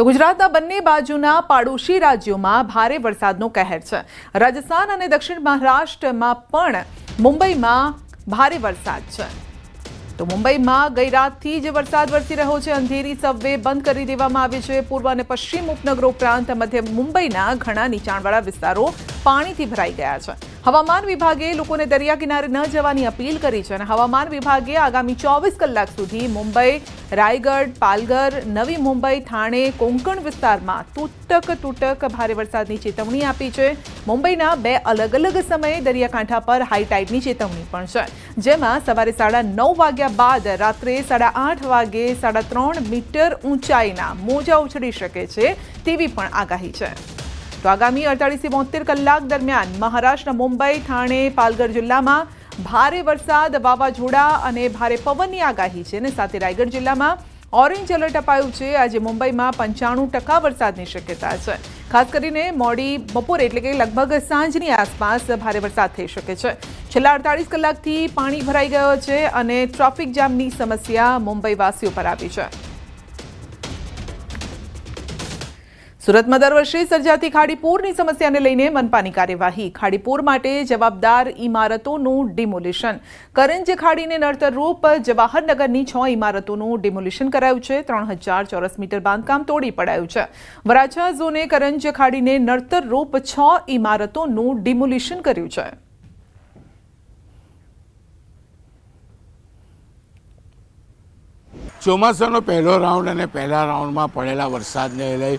તો ગુજરાતના બંને બાજુના પાડોશી રાજ્યોમાં ભારે વરસાદનો કહેર છે. રાજસ્થાન અને દક્ષિણ મહારાષ્ટ્રમાં પણ મુંબઈમાં ભારે વરસાદ છે. તો મુંબઈમાં ગઈ રાતથી જ વરસાદ વરસી રહ્યો છે. અંધેરી સબવે બંધ કરી દેવામાં આવી છે. પૂર્વ અને પશ્ચિમ ઉપનગરો ઉપરાંત મધ્ય મુંબઈના ઘણા નીચાણવાળા વિસ્તારો પાણીથી ભરાઈ ગયા છે. હવામાન વિભાગે લોકોને દરિયા કિનારે ન જવાની અપીલ કરી છે અને હવામાન વિભાગે આગામી ચોવીસ કલાક સુધી મુંબઈ રાયગઢ, પાલઘર, નવી મુંબઈ, થાણે, કોંકણ વિસ્તારમાં તૂટક તૂટક ભારે વરસાદની ચેતવણી આપી છે. મુંબઈના બે અલગ અલગ સમયે દરિયાકાંઠા પર હાઈ ટાઈડની ચેતવણી પણ છે. જેમાં સવારે સાડા નવ વાગ્યા બાદ રાત્રે સાડા આઠ વાગે સાડા ત્રણ મીટર ઊંચાઈના મોજા ઉછળી શકે છે તેવી પણ આગાહી છે. તો આગામી અડતાળીસથી બોતેર કલાક દરમિયાન મહારાષ્ટ્ર, મુંબઈ, થાણે, પાલઘર જિલ્લામાં ભારે વરસાદ, વાવાઝોડા અને ભારે પવનની આગાહી છે અને સાથે રાયગઢ જિલ્લામાં ઓરેન્જ એલર્ટ અપાયું છે. આજે મુંબઈમાં પંચાણું ટકા વરસાદની શક્યતા છે. ખાસ કરીને મોડી બપોરે એટલે કે લગભગ સાંજની આસપાસ ભારે વરસાદ થઈ શકે છે. છેલ્લા અડતાળીસ કલાકથી પાણી ભરાઈ ગયો છે અને ટ્રાફિક જામની સમસ્યા મુંબઈવાસીઓ પર આવી છે. સુરતમાં દર વર્ષે સર્જાતી ખાડીપૂરની સમસ્યાને લઈને મનપાની કાર્યવાહી. ખાડીપૂર માટે જવાબદાર ઇમારતોનું ડિમોલિશન. કરંજ ખાડીને નડતરરૂપ જવાહરનગરની છ ઇમારતોનું ડિમોલિશન કરાયું છે. ત્રણ હજાર ચોરસ મીટર બાંધકામ તોડી પડાયું છે. વરાછા ઝોને કરંજ ખાડીને નડતરરૂપ છ ઇમારતોનું ડિમોલિશન કર્યું છે. ચોમાસાનો પહેલો રાઉન્ડ અને પહેલા રાઉન્ડમાં પડેલા વરસાદને લઈ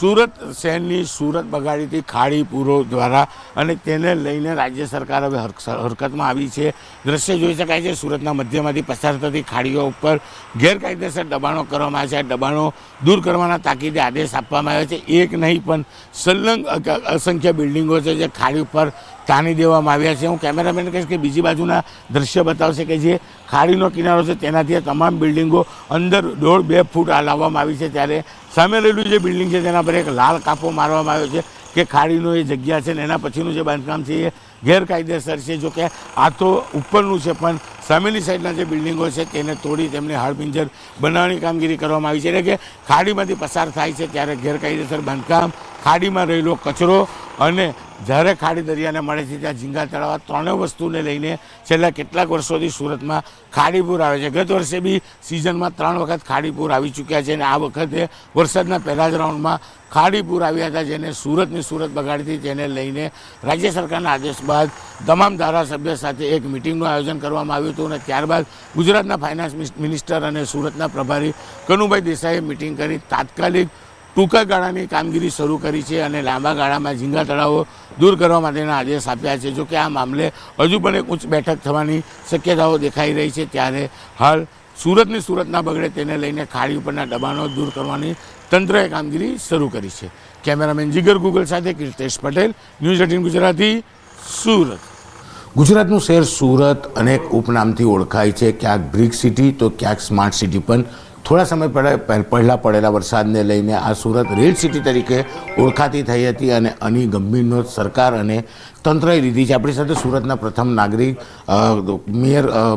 સુરત શહેરની સુરત બગાડીથી ખાડી પૂરો દ્વારા અને તેને લઈને રાજ્ય સરકાર હવે હરક- હરકતમાં આવી છે. દ્રશ્ય જોઈ શકાય છે, સુરતના મધ્યમાંથી પસાર થતી ખાડીઓ ઉપર ગેરકાયદેસર દબાણો કરવામાં આવ્યા છે. આ દબાણો દૂર કરવાના તાકીદે આદેશ આપવામાં આવ્યો છે. એક નહીં, પણ સંલગ્ન અસંખ્ય બિલ્ડિંગો છે જે ખાડી ઉપર તાણી દેવામાં આવ્યા છે. હું કેમેરામેન કહીશ કે બીજી બાજુના દ્રશ્ય બતાવશે કે જે ખાડીનો કિનારો છે, તેનાથી આ તમામ બિલ્ડિંગો અંદર દોઢ બે ફૂટ લાવવામાં આવી છે. ત્યારે સામે રહેલું જે બિલ્ડિંગ છે, તેના પર એક લાલ કાપો મારવામાં આવ્યો છે કે ખાડીનો એ જગ્યા છે ને એના પછીનું જે બાંધકામ છે એ ગેરકાયદેસર છે. જો કે આ તો ઉપરનું છે, પણ સામેની સાઈડના જે બિલ્ડિંગો છે, તેને તોડી તેમને હાડપિંજર બનાવવાની કામગીરી કરવામાં આવી છે. એટલે કે ખાડીમાંથી પસાર થાય છે, ત્યારે ગેરકાયદેસર બાંધકામ ખાડીમાં રહેલો કચરો અને જ્યારે ખાડી દરિયાને મળે છે ત્યાં ઝીંગા તળાવ ત્રણેય વસ્તુને લઈને છેલ્લા કેટલાક વર્ષોથી સુરતમાં ખાડીપૂર આવે છે. ગત વર્ષે બી સિઝનમાં ત્રણ વખત ખાડીપૂર આવી ચૂક્યા છે અને આ વખતે વરસાદના પહેલા જ રાઉન્ડમાં ખાડીપૂર આવ્યા હતા જેને સુરતની સુરત બગાડી હતી તેને લઈને રાજ્ય સરકારના આદેશ બાદ તમામ ધારાસભ્ય સાથે એક મિટિંગનું આયોજન કરવામાં આવ્યું હતું અને ત્યારબાદ ગુજરાતના ફાઇનાન્સ મિનિસ્ટર અને સુરતના પ્રભારી કનુભાઈ દેસાઈએ મિટિંગ કરી તાત્કાલિક ટૂંકા ગાળાની કામગીરી શરૂ કરી છે અને લાંબા ગાળામાં ઝીંગા તળાવો દૂર કરવા માટેના આદેશ આપ્યા છે. જો કે આ મામલે હજુ પણ એક ઉચ્ચ બેઠક થવાની શક્યતાઓ દેખાઈ રહી છે. ત્યારે હાલ સુરતની સુરતના બગડે તેને લઈને ખાડી ઉપરના દબાણો દૂર કરવાની તંત્રએ કામગીરી શરૂ કરી છે. કેમેરામેન જીગર ગુગલ સાથે કીર્તેશ પટેલ, ન્યૂઝ એટીન ગુજરાતી, સુરત. ગુજરાતનું શહેર સુરત અનેક ઉપનામથી ઓળખાય છે. ક્યાંક બ્રિક સિટી તો ક્યાંક સ્માર્ટ સિટી પણ થોડા સમય પહેલાં પહેલાં પડેલા વરસાદને લઈને આ સુરત રેડ સિટી તરીકે ઓળખાતી થઈ હતી અને આની ગંભીર નોંધ સરકાર અને તંત્રએ લીધી છે. આપણી સાથે સુરતના પ્રથમ નાગરિક મેયર અ,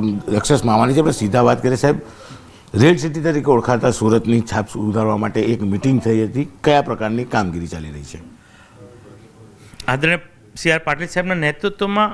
મામાની છે. આપણે સીધા વાત કરીએ. સાહેબ રેડ સિટી તરીકે ઓળખાતા સુરતની છાપ સુધારવા માટે એક મિટિંગ થઈ હતી. કયા પ્રકારની કામગીરી ચાલી રહી છે? આદરણીય સી આર પાટીલ સાહેબના નેતૃત્વમાં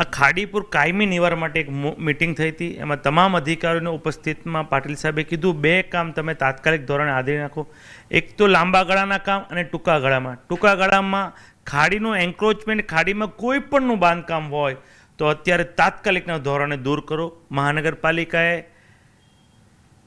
આ ખાડીપુર કાયમી નિવાર માટે એક મિટિંગ થઈ હતી. એમાં તમામ અધિકારીઓની ઉપસ્થિતમાં પાટીલ સાહેબે કીધું, બે કામ તમે તાત્કાલિક ધોરણે આદરી નાખો. એક તો લાંબા ગાળાના કામ અને ટૂંકા ગાળામાં. ટૂંકા ગાળામાં ખાડીનું એન્ક્રોચમેન્ટ ખાડીમાં કોઈ પણનું બાંધકામ હોય, તો અત્યારે તાત્કાલિકના ધોરણે દૂર કરો. મહાનગરપાલિકાએ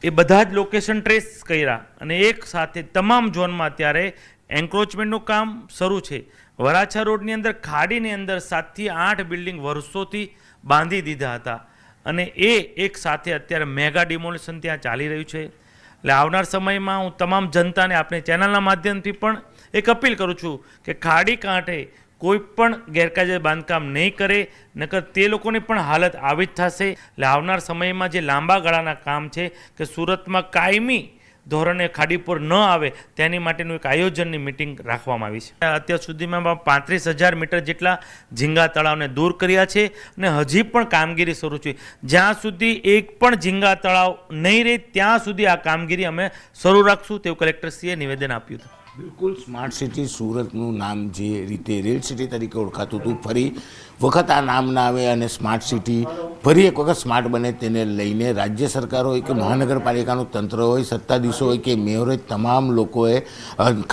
એ બધા જ લોકેશન ટ્રેસ કર્યા અને એક સાથે તમામ ઝોનમાં અત્યારે એન્ક્રોચમેન્ટનું કામ શરૂ છે. વરાછા રોડની અંદર ખાડીની અંદર સાતથી આઠ બિલ્ડિંગ વર્ષોથી બાંધી દીધા હતા અને એ એક સાથે અત્યારે મેગા ડિમોલિશન ત્યાં ચાલી રહ્યું છે. એટલે આવનાર સમયમાં હું તમામ જનતાને આપણે ચેનલના માધ્યમથી પણ એક અપીલ કરું છું કે ખાડી કાંઠે કોઈ પણ ગેરકાયદે બાંધકામ નહીં કરે, નકર તે લોકોની પણ હાલત આવી જ થશે. એટલે આવનાર સમયમાં જે લાંબા ગાળાના કામ છે કે સુરતમાં કાયમી ધોરણે ખાડીપુર ન આવે, તેની માટેનું એક આયોજનની મિટિંગ રાખવામાં આવી છે. અત્યાર સુધીમાં પાંત્રીસ હજાર મીટર જેટલા ઝીંગા તળાવને દૂર કર્યા છે અને હજી પણ કામગીરી શરૂ છે. જ્યાં સુધી એક પણ ઝીંગા તળાવ નહીં રહે, ત્યાં સુધી આ કામગીરી અમે શરૂ રાખશું, તેવું કલેક્ટરશ્રીએ નિવેદન આપ્યું હતું. બિલકુલ. સ્માર્ટ સિટી સુરતનું નામ જે રીતે રેલ સિટી તરીકે ઓળખાતું હતું, ફરી વખત આ નામ ના આવે અને સ્માર્ટ સિટી ફરી એક વખત સ્માર્ટ બને તેને લઈને રાજ્ય સરકાર હોય કે મહાનગરપાલિકાનું તંત્ર હોય, સત્તાધીશો હોય કે મેયર હોય, તમામ લોકોએ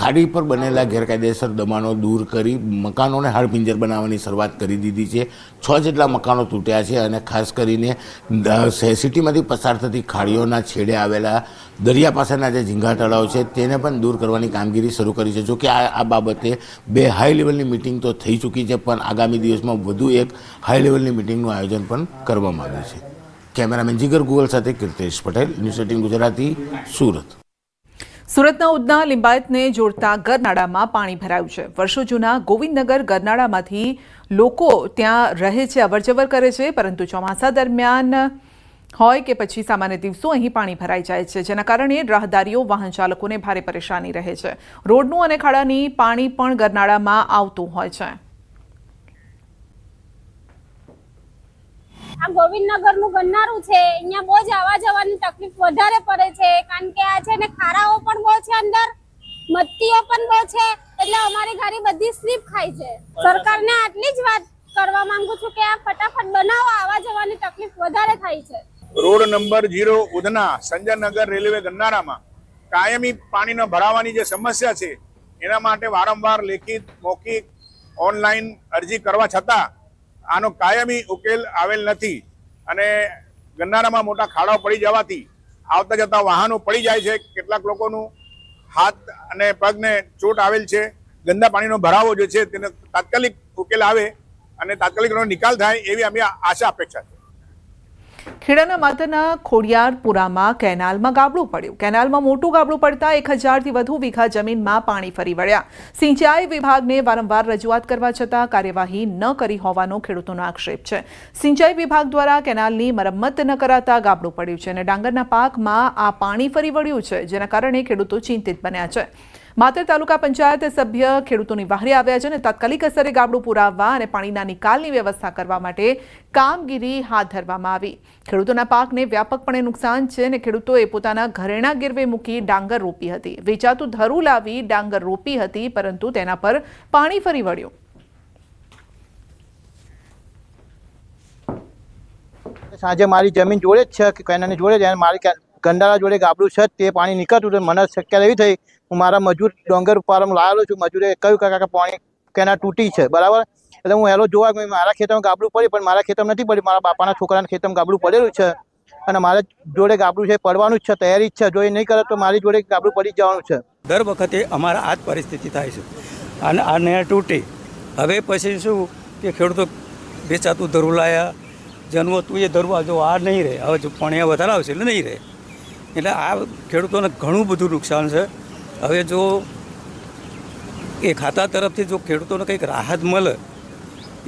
ખાડી પર બનેલા ગેરકાયદેસર દબાણો દૂર કરી મકાનોને હાડપિંજર બનાવવાની શરૂઆત કરી દીધી છે. છ જેટલા મકાનો તૂટ્યા છે અને ખાસ કરીને સિટીમાંથી પસાર થતી ખાડીઓના છેડે આવેલા દરિયા પાસેના જે ઝીંગા તળાવ છે, તેને પણ દૂર કરવાની કામગીરી શરૂ કરી છે. જોકે આ આ બાબતે બે હાઈ લેવલની મિટિંગ તો થઈ ચૂકી છે, પણ આગામી દિવસમાં વધુ એક હાઈ લેવલની મિટિંગનું આયોજન પણ કરવામાં આવ્યું છે. કેમેરામેન જીગર ગુગલ સાથે કીર્તેશ પટેલ, ન્યૂઝ એટીન ગુજરાતી, સુરત. સુરતના ઉદના લિંબાયતને જોડતા ગરનાળામાં પાણી ભરાયું છે. વર્ષો જૂના ગોવિંદનગર ગરનાળામાંથી લોકો ત્યાં રહે છે, અવરજવર કરે છે, પરંતુ ચોમાસા દરમિયાન હોય કે પછી સામાન્ય દિવસો અહીં પાણી ભરાઈ જાય છે, જેના કારણે રાહદારીઓ, વાહન ચાલકોને ભારે પરેશાની રહે છે. રોડનું અને ખાડાની પાણી પણ ગરનાળામાં આવતું હોય છે. આ ગોવિંદનગરનું ગન્નારું છે. અહીંયા બહુ જ આવવા જવાની તકલીફ વધારે પડે છે, કારણ કે આ છે ને ખારાઓ પણ બહુ છે અંદર, મત્તીઓ પણ બહુ છે, એટલે અમારી ગાડી બધી સ્લીપ ખાય છે. સરકારને આટલી જ વાત કરવા માંગુ છું કે આ ફટાફટ બનાવો, આવવા જવાની તકલીફ વધારે થાય છે. Road number zero Udhna Sanjaynagar railway ગન્નારામાં કાયમી પાણીનો ભરાવાની જે સમસ્યા છે, એના માટે વારંવાર લેખિત, મૌખિક, ઓનલાઈન અરજી કરવા છતાં આનો કાયમી ઉકેલ આવેલ નથી અને ગન્નારામાં મોટા ખાડાઓ પડી જવાથી આવતા જતા વાહનો પડી જાય છે. કેટલાક લોકોનું હાથ અને પગને ચોટ આવેલ છે. ગંદા પાણીનો ભરાવો જે છે, તેને તાત્કાલિક ઉકેલ આવે અને તાત્કાલિક નિકાલ થાય એવી અમે આશા અપેક્ષા છે. ખેડાના માતાના ખોડિયારપુરામાં કેનાલમાં ગાબડું પડ્યું. કેનાલમાં મોટું ગાબડું પડતા એક હજારથી વધુ વીઘા જમીનમાં પાણી ફરી વળ્યા. સિંચાઈ વિભાગને વારંવાર રજૂઆત કરવા છતાં કાર્યવાહી ન કરી હોવાનો ખેડૂતોનો આક્ષેપ છે. સિંચાઈ વિભાગ દ્વારા કેનાલની મરમ્મત ન કરાતા ગાબડું પડ્યું છે અને ડાંગરના પાકમાં આ પાણી ફરી વળ્યું છે, જેના કારણે ખેડૂતો ચિંતિત બન્યા છે. માત્ર તાલુકા પંચાયત સભ્ય ખેડૂતોની વહારે આવ્યા છે અને તાત્કાલિક અસરે ગાબડું પુરાવવા અને પાણીના નિકાલની વ્યવસ્થા કરવા માટે કામગીરી હાથ ધરવામાં આવી. ખેડૂતોના પાકને વ્યાપકપણે નુકસાન છે અને ખેડૂતોએ પોતાના ઘરેણા ગીરવે મૂકી ડાંગર રોપી હતી. વેચાતું ધરું લાવી ડાંગર રોપી હતી, પરંતુ તેના પર પાણી ફરી વળ્યું. સાંજે મારી જમીન જોડે જ છે, કે કેનાની જોડે જ મારી કે- જોડે ગાબડું છે, તે પાણી નીકળતું હતું. મને શક્ય એવી થઈ, હું મારા મજૂર ડોંગર ઉપર લાવેલો છું. મજૂરે કહ્યું કે, કાકા, પાણી કેના તૂટી છે. બરાબર? એટલે હું હેલો જોવા ગયો. મારા ખેતરમાં ગાબડું પડ્યું, પણ મારા ખેતરમાં નથી પડ્યું. મારા બાપાના છોકરાના ખેતરમાં ગાબડું પડેલું છે. અને મારા જોડે ગાબડું છે, પડવાનું જ છે, તૈયારી જ છે. જો એ નહીં કરે તો મારી જોડે ગાબડું પડી જવાનું છે. દર વખતે અમારા આ જ પરિસ્થિતિ થાય છે. અને આ નેર તૂટી. હવે પછી શું કે ખેડૂતો વેચાતું ધરું લાયા જન્મ હતું એ ધરવા જો આ નહીં રહે. હવે જો પાણી વધારે આવશે એટલે નહીં રહે. એટલે આ ખેડૂતોને ઘણું બધું નુકસાન છે. હવે જો એ ખાતા તરફથી જો ખેડૂતોને કંઈક રાહત મળે,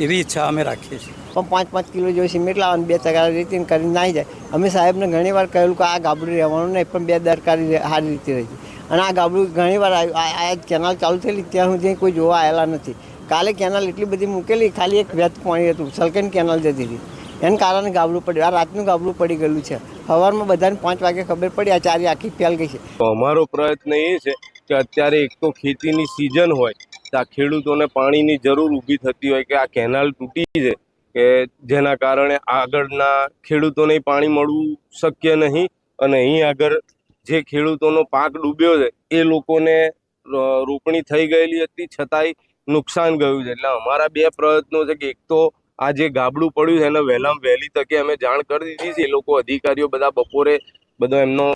એવી ઈચ્છા અમે રાખીએ છીએ. પણ પાંચ પાંચ કિલો જેવું સિમેન્ટ લાવવાનું, બે ટકા રીતે કરીને નાહી જાય. અમે સાહેબને ઘણી વાર કહેલું કે આ ગાબડું રહેવાનું નહીં, પણ બે દરકારી સારી રીતે રહી અને આ ગાબડું ઘણી વાર આવ્યું આ આ કેનાલ ચાલુ થયેલી, ત્યાં સુધી કોઈ જોવા આવેલા નથી. કાલે કેનાલ એટલી બધી મૂકેલી, ખાલી એક વેત પાણી હતું સલકેન કેનાલ જતી હતી. એને કારણે ગાબડું પડ્યું. આ રાતનું ગાબડું પડી ગયેલું છે. સવારમાં બધાને પાંચ વાગે ખબર પડી, આ ચારી આખી ફેલ ગઈ છે. અમારો પ્રયત્ન એ છે કે અત્યારે એક તો ખેતીની સિઝન હોય, તો આ ખેડૂતોને પાણીની જરૂર ઊભી થતી હોય કે આ કેનાલ તૂટી છે, કે જેના કારણે આગળના ખેડૂતોને પાણી મળવું શક્ય નહીં અને અહીં આગળ જે ખેડૂતોનો પાક ડૂબ્યો છે, એ લોકોને રોપણી થઈ ગયેલી હતી, છતાંય નુકસાન ગયું છે. એટલે અમારા બે પ્રયત્નો છે કે એક તો આ જે ગાબડું પડ્યું છે એને વહેલામાં વહેલી તકે અમે જાણ કરી દીધી છે. એ લોકો અધિકારીઓ બધા બપોરે બધો એમનો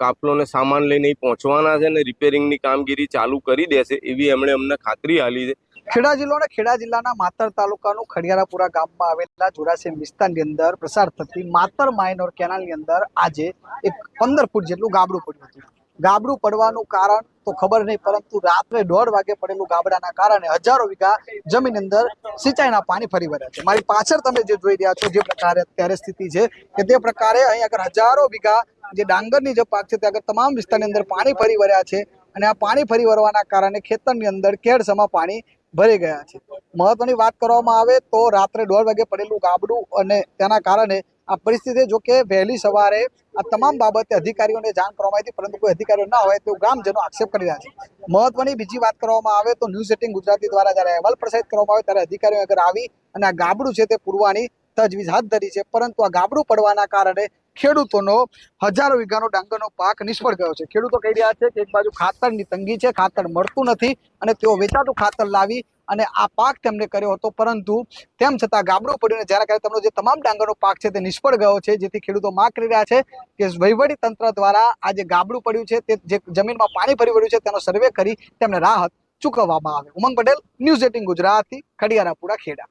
કાફલો ને સામાન લઈને પહોંચવાના છે ને રિપેરિંગની કામગીરી ચાલુ કરી દેશે એવી એમણે અમને ખાતરી આપી છે. ખેડા જિલ્લો અને ખેડા જિલ્લાના માતર તાલુકાનું ખડિયારાપુરા ગામમાં આવેલા જોરાસી વિસ્તારની અંદર પ્રસાર થતી માતર માઇનોર કેનાલની અંદર આજે એક પંદર ફૂટ જેટલું ગાબડું પડ્યું હતું. ગાબડું પડવાનું કારણ તો ખબર નહીં, પરંતુ રાત્રે દોઢ વાગે પડેલું ગાબડાના કારણે હજારો વીઘા જમીન અંદર સિંચાઈના પાણી ફરી વળ્યા છે. મારી પાછળ તમે જે જોઈ રહ્યા છો, જે પ્રકારે અત્યારે સ્થિતિ છે, કે તે પ્રકારે અહીં આગળ હજારો વીઘા જે ડાંગરની જે પાક છે, તે આગળ તમામ વિસ્તારની અંદર પાણી ફરી વળ્યા છે અને આ પાણી ફરી વળવાના કારણે ખેતરની અંદર કેળસમાં પાણી ભરી ગયા છે. મહત્વની વાત કરવામાં આવે તો રાત્રે દોઢ વાગે પડેલું ગાબડું અને તેના કારણે આ પરિસ્થિતિ જો કે વહેલી સવારે આ તમામ બાબતે અધિકારીઓને જાણ કરવામાં આવી પરંતુ કોઈ અધિકારીઓ ના હોય તેવું ગ્રામજનો આક્ષેપ કરી રહ્યા છે. મહત્વની બીજી વાત કરવામાં આવે તો ન્યૂઝ એટીન ગુજરાતી દ્વારા જ્યારે અહેવાલ પ્રસારિત કરવામાં આવે ત્યારે અધિકારીઓ આગળ આવી અને આ ગાબડું છે તે પૂરવાની તજવીજ હાથ ધરી છે, પરંતુ આ ગાબડું પડવાના કારણે ખેડૂતોનો હજારો વીઘાનો ડાંગરનો પાક નિષ્ફળ ગયો છે. ખેડૂતો કહી રહ્યા છે કે એક બાજુ ખાતરની તંગી છે, ખાતર મળતું નથી અને તેઓ વેચાતું ખાતર લાવી અને આ પાક તેમણે કર્યો હતો. પરંતુ તેમ છતાં ગાબડું પડ્યું અને જ્યારે કારણે તેમનો જે તમામ ડાંગરનો પાક છે તે નિષ્ફળ ગયો છે, જેથી ખેડૂતો માગ કરી રહ્યા છે કે વહીવટી તંત્ર દ્વારા આ જે ગાબડું પડ્યું છે તે જે જમીનમાં પાણી ભરી વળ્યું છે તેનો સર્વે કરી તેમને રાહત ચૂકવવામાં આવે. Umang Patel, news eighteen Gujarati, Khadiyarapura, Kheda.